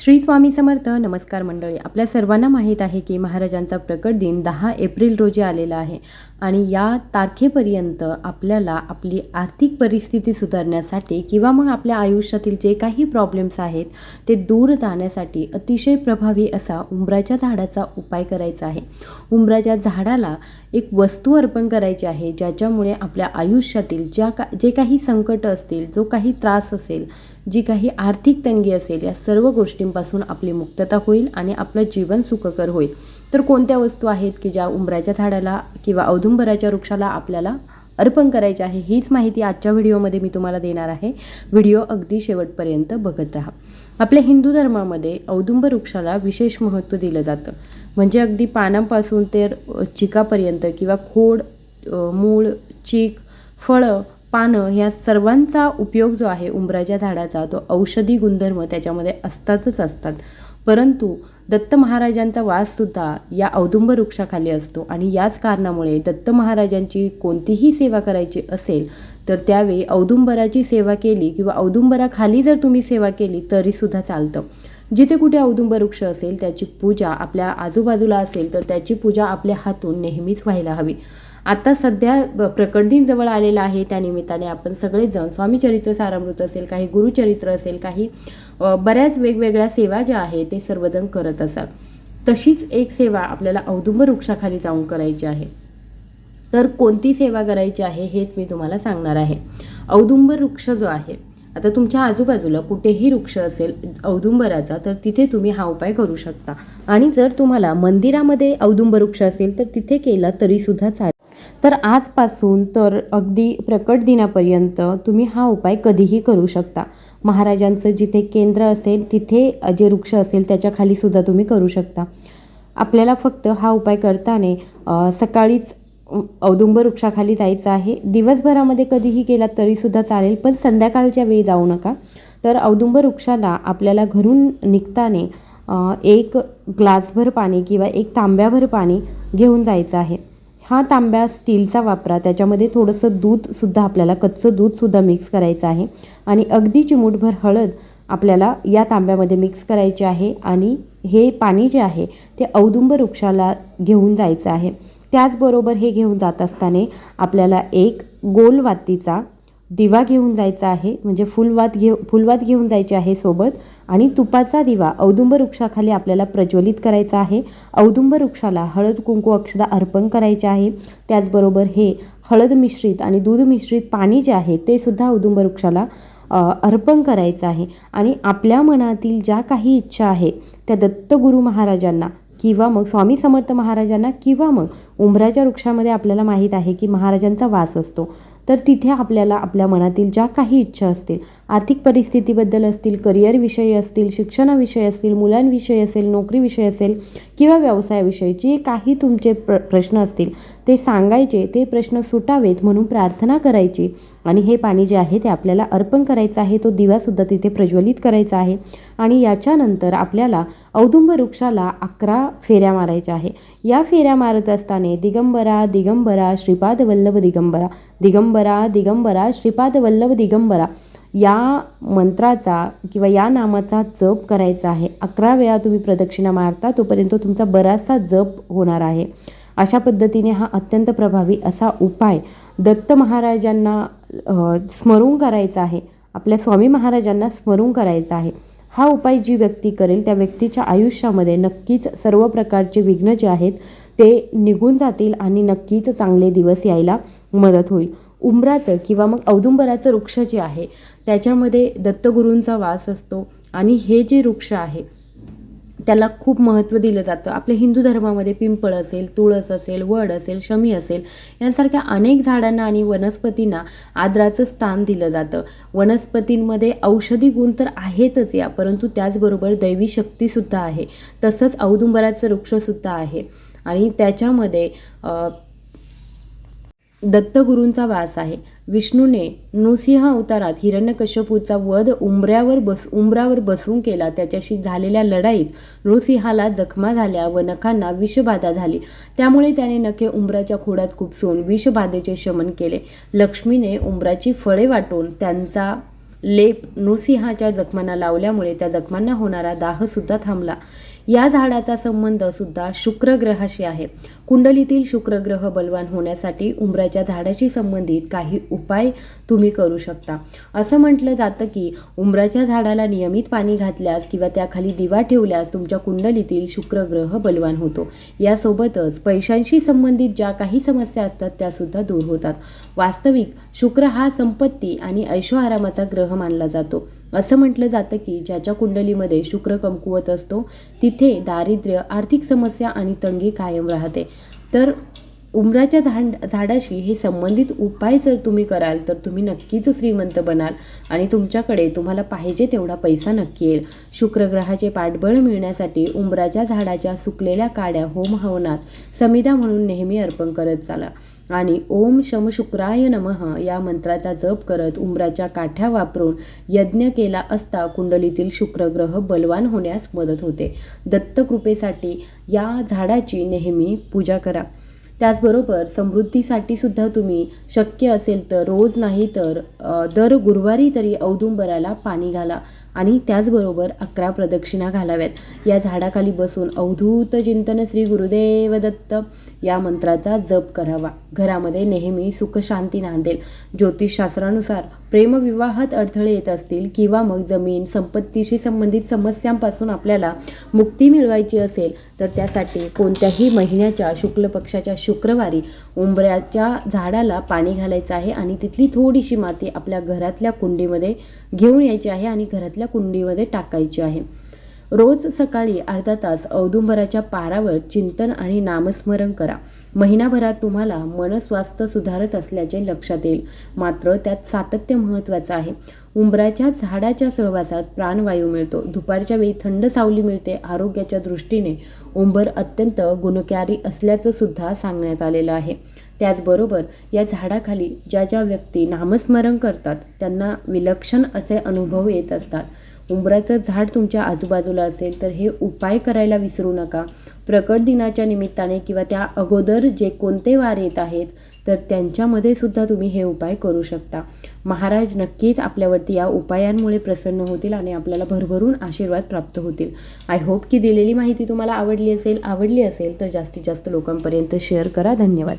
श्री स्वामी समर्थ नमस्कार मंडळी. आपल्या सर्वांना माहीत आहे की महाराजांचा प्रकट दिन दहा एप्रिल रोजी आलेला आहे आणि या तारखेपर्यंत आपल्याला आपली आर्थिक परिस्थिती सुधारण्यासाठी किंवा मग आपल्या आयुष्यातील जे काही प्रॉब्लेम्स आहेत ते दूर जाण्यासाठी अतिशय प्रभावी असा उंबराच्या झाडाचा उपाय करायचा आहे. उंबराच्या झाडाला एक वस्तू अर्पण करायची आहे ज्याच्यामुळे आपल्या आयुष्यातील ज्या का जे काही संकट असतील जो काही त्रास असेल जी काही आर्थिक तंगी असेल या सर्व गोष्टींपासून आपली मुक्तता होईल आणि आपलं जीवन सुखकर होईल. तर कोणत्या वस्तू आहेत की ज्या उंबराच्या झाडाला किंवा औदुंबराच्या वृक्षाला आपल्याला अर्पण करायचे आहे हीच माहिती आजच्या व्हिडिओमध्ये मी तुम्हाला देणार आहे. व्हिडिओ अगदी शेवटपर्यंत बघत राहा. आपल्या हिंदू धर्मामध्ये औदुंबर वृक्षाला विशेष महत्त्व दिलं जातं. म्हणजे अगदी पानांपासून ते चिकापर्यंत किंवा खोड मूळ चीक फळं पानं ह्या सर्वांचा उपयोग जो आहे उंबराच्या झाडाचा तो औषधी गुणधर्म त्याच्यामध्ये असतातच असतात. परंतु दत्त महाराजांचा वाससुद्धा या औदुंबर वृक्षाखाली असतो आणि याच कारणामुळे दत्त महाराजांची कोणतीही सेवा करायची असेल तर त्यावेळी औदुंबराची सेवा केली किंवा औदुंबराखाली जर तुम्ही सेवा केली तरीसुद्धा चालतं. जिथे कुठे औदुंबर वृक्ष असेल त्याची पूजा आपल्या आजूबाजूला असेल तर त्याची पूजा आपल्या हातून नेहमीच व्हायला हवी. आता सध्या ब- प्रकट दिन आलेला आहे. त्या निमित्ताने आपण सगळेजण स्वामीचरित्र सारामृत असेल काही गुरुचरित्र असेल काही बऱ्याच वेगवेगळ्या सेवा ज्या आहेत ते सर्वजण करत असाल तशीच एक सेवा आपल्याला औदुंबर वृक्षाखाली जाऊन करायची आहे. तर कोणती सेवा करायची आहे हेच मी तुम्हाला सांगणार आहे. औदुंबर वृक्ष जो आहे आता तुमच्या आजूबाजूला कुठेही वृक्ष असेल औदुंबराचा तर तिथे तुम्ही हा उपाय करू शकता. आणि जर तुम्हाला मंदिरामध्ये औदुंबर वृक्ष असेल तर तिथे केला तरीसुद्धा चालेल. तर आजपासून तर अगदी प्रकट दिनापर्यंत तुम्ही हा उपाय कधीही करू शकता. महाराजांचं जिथे केंद्र असेल तिथे जे वृक्ष असेल त्याच्या सुद्धा तुम्ही करू शकता. आपल्याला फक्त हा उपाय करताना सकाळीच औदुंब वृक्षाखाली जायचं आहे. दिवसभरामध्ये कधीही केला तरीसुद्धा चालेल पण संध्याकाळच्या वेळी जाऊ नका. तर औदुंब वृक्षाला आपल्याला घरून निघताने एक ग्लासभर पाणी किंवा एक तांब्याभर पाणी घेऊन जायचं आहे. हा तांब्या स्टीलचा वापरा. त्याच्यामध्ये थोडंसं दूधसुद्धा आपल्याला कच्चं दूधसुद्धा मिक्स करायचं आहे. आणि अगदी चिमूटभर हळद आपल्याला या तांब्यामध्ये मिक्स करायची आहे. आणि हे पाणी जे आहे ते औदुंब वृक्षाला घेऊन जायचं आहे. त्याचबरोबर हे घेऊन जात असताना आपल्याला एक गोल वातीचा दिवा घेऊन जायचा आहे म्हणजे फुलवात घेऊ फुलवात घेऊन जायची आहे सोबत. आणि तुपाचा दिवा औदुंब वृक्षाखाली आपल्याला प्रज्वलित करायचा आहे. औदुंब वृक्षाला हळद कुंकू अक्षदा अर्पण करायचे आहे. त्याचबरोबर हे हळद मिश्रित आणि दूध मिश्रित पाणी जे आहे ते सुद्धा औदुंब वृक्षाला अर्पण करायचं आहे. आणि आपल्या मनातील ज्या काही इच्छा आहे त्या दत्तगुरू महाराजांना किंवा मग स्वामी समर्थ महाराजांना किंवा मग उंबराच्या वृक्षामध्ये आपल्याला माहीत आहे की महाराजांचा वास असतो. तर तिथे आपल्याला आपल्या मनातील ज्या काही इच्छा असतील आर्थिक परिस्थितीबद्दल असतील करिअरविषयी असतील शिक्षणाविषयी असतील मुलांविषयी असेल नोकरीविषयी असेल किंवा व्यवसायाविषयी जे काही तुमचे प्र प्रश्न असतील ते सांगायचे ते प्रश्न सुटावेत म्हणून प्रार्थना करायची आणि हे पाणी जे आहे ते आपल्याला अर्पण करायचं आहे तो दिवासुद्धा तिथे प्रज्वलित करायचा आहे आणि याच्यानंतर आपल्याला औदुंब वृक्षाला अकरा फेऱ्या मारायच्या आहे. या फेऱ्या मारत असताना दिगंबरा दिगंबरा श्रीपाद वल्लभ दिगंबरा दिगंबरा दिगंबरा दिगंबरा श्रीपादवल्लभ दिगंबरा. या मंत्राचा किंवा या नामाचा जप करायचा आहे. अकरा वेळा तुम्ही प्रदक्षिणा मारता तोपर्यंत तुमचा बराचसा जप होणार आहे. अशा पद्धतीने हा अत्यंत प्रभावी असा उपाय दत्त महाराजांना स्मरून करायचा आहे. आपल्या स्वामी महाराजांना स्मरून करायचा आहे. हा उपाय जी व्यक्ती करेल त्या व्यक्तीच्या आयुष्यामध्ये नक्कीच सर्व प्रकारचे विघ्न जे आहेत ते निघून जातील आणि नक्कीच चांगले दिवस यायला मदत होईल. उंबराचं किंवा मग औदुंबराचं वृक्ष जे आहे त्याच्यामध्ये दत्तगुरूंचा वास असतो आणि हे जे वृक्ष आहे त्याला खूप महत्त्व दिलं जातं. आपल्या हिंदू धर्मामध्ये पिंपळ असेल तुळस असेल वड असेल शमी असेल यांसारख्या अनेक झाडांना आणि वनस्पतींना आदराचं स्थान दिलं जातं. वनस्पतींमध्ये औषधी गुण तर आहेतच या परंतु त्याचबरोबर दैवी शक्तीसुद्धा आहे. तसंच औदुंबराचं वृक्षसुद्धा आहे. आणि त्याच्यामध्ये दत्तगुरूंचा वास आहे. विष्णूने नृसिंह अवतारात हिरण्यकश्यपूचा वध उंबऱ्यावर बस उंबरावर बसवून केला. त्याच्याशी झालेल्या लढाईत नृसिंहाला जखमा झाल्या. व नखांना विषबाधा झाली. त्यामुळे त्याने नखे उंबराच्या खोडात खुपसून विषबाधेचे शमन केले. लक्ष्मीने उंबराची फळे वाटून त्यांचा लेप नृसिंहाच्या जखमांना लावल्यामुळे त्या जखमांना होणारा दाहसुद्धा थांबला. या झाडाचा संबंध सुद्धा शुक्र ग्रहाशी आहे. कुंडलीतील शुक्र ग्रह बलवान होण्यासाठी उंबराच्या झाडाशी संबंधित काही उपाय तुम्ही करू शकता. असं म्हटलं जातं की उंबराच्या झाडाला नियमित पाणी घातल्यास किंवा त्याखाली दिवा ठेवल्यास तुमच्या कुंडलीतील शुक्र ग्रह बलवान होतो. यासोबतच पैशांशी संबंधित ज्या काही समस्या असतात त्यासुद्धा दूर होतात. वास्तविक शुक्र हा संपत्ती आणि ऐशो आरामाचा ग्रह मानला जातो. असं म्हटलं जातं की ज्याच्या कुंडलीमध्ये शुक्र कमकुवत असतो तिथे दारिद्र्य आर्थिक समस्या आणि तंगी कायम राहते. तर उंबराच्या झाड झाडाशी हे संबंधित उपाय जर तुम्ही कराल तर तुम्ही नक्कीच श्रीमंत बनाल आणि तुमच्याकडे तुम्हाला पाहिजे तेवढा पैसा नक्की येईल. शुक्रग्रहाचे पाठबळ मिळण्यासाठी उंबराच्या झाडाच्या सुकलेल्या काड्या होम हवनात समिधा म्हणून नेहमी अर्पण करत चाला. आणि ओम शम शुक्राय नमः या मंत्राचा जप करत उंबराच्या काठ्या वापरून यज्ञ केला असता कुंडलीतील शुक्रग्रह बलवान होण्यास मदत होते. दत्तकृपेसाठी या झाडाची नेहमी पूजा करा. त्याचबरोबर समृद्धीसाठी सुद्धा तुम्ही शक्य असेल तर रोज नाही तर दर गुरुवारी तरी औदुंबराला पाणी घाला आणि त्याचबरोबर अकरा प्रदक्षिणा घालाव्यात. या झाडाखाली बसून अवधूत चिंतन श्री गुरुदेव दत्त या मंत्राचा जप करावा. घरामध्ये नेहमी सुखशांती नांदेल. ज्योतिषशास्त्रानुसार प्रेमविवाहात अडथळे येत असतील किंवा मग जमीन संपत्तीशी संबंधित समस्यांपासून आपल्याला मुक्ती मिळवायची असेल तर त्यासाठी कोणत्याही महिन्याच्या शुक्ल पक्षाच्या शुक्रवारी उंबऱ्याच्या झाडाला पाणी घालायचं आहे आणि तिथली थोडीशी माती आपल्या घरातल्या कुंडीमध्ये घेऊन यायची आहे आणि घरातल्या कुंडीमध्ये टाकायची आहे. रोज सकाळी अर्धा तास औदुंबराच्या पारावर चिंतन आणि नामस्मरण करा. महिनाभरात तुम्हाला मनस्वास्थ्य सुधारत असल्याचे लक्षात येईल. मात्र त्यात सातत्य महत्त्वाचं आहे. उंबराच्या झाडाच्या सहवासात प्राणवायू मिळतो. दुपारच्या वेळी थंड सावली मिळते. आरोग्याच्या दृष्टीने उंबर अत्यंत गुणकारी असल्याचं सुद्धा सांगण्यात आलेलं आहे. त्याचबरोबर या झाडाखाली ज्या ज्या व्यक्ती नामस्मरण करतात त्यांना विलक्षण असे अनुभव येत असतात. उंबराचं झाड तुमच्या आजूबाजूला असेल तर हे उपाय करायला विसरू नका. प्रकट दिनाच्या निमित्ताने किंवा त्या अगोदर जे कोणते वार येत आहेत तर त्यांच्यामध्ये सुद्धा तुम्ही हे उपाय करू शकता. महाराज नक्कीच आपल्यावरती या उपायांमुळे प्रसन्न होतील आणि आपल्याला भरभरून आशीर्वाद प्राप्त होतील. आय होप की दिलेली माहिती तुम्हाला आवडली असेल आवडली असेल तर जास्तीत जास्त लोकांपर्यंत शेअर करा. धन्यवाद.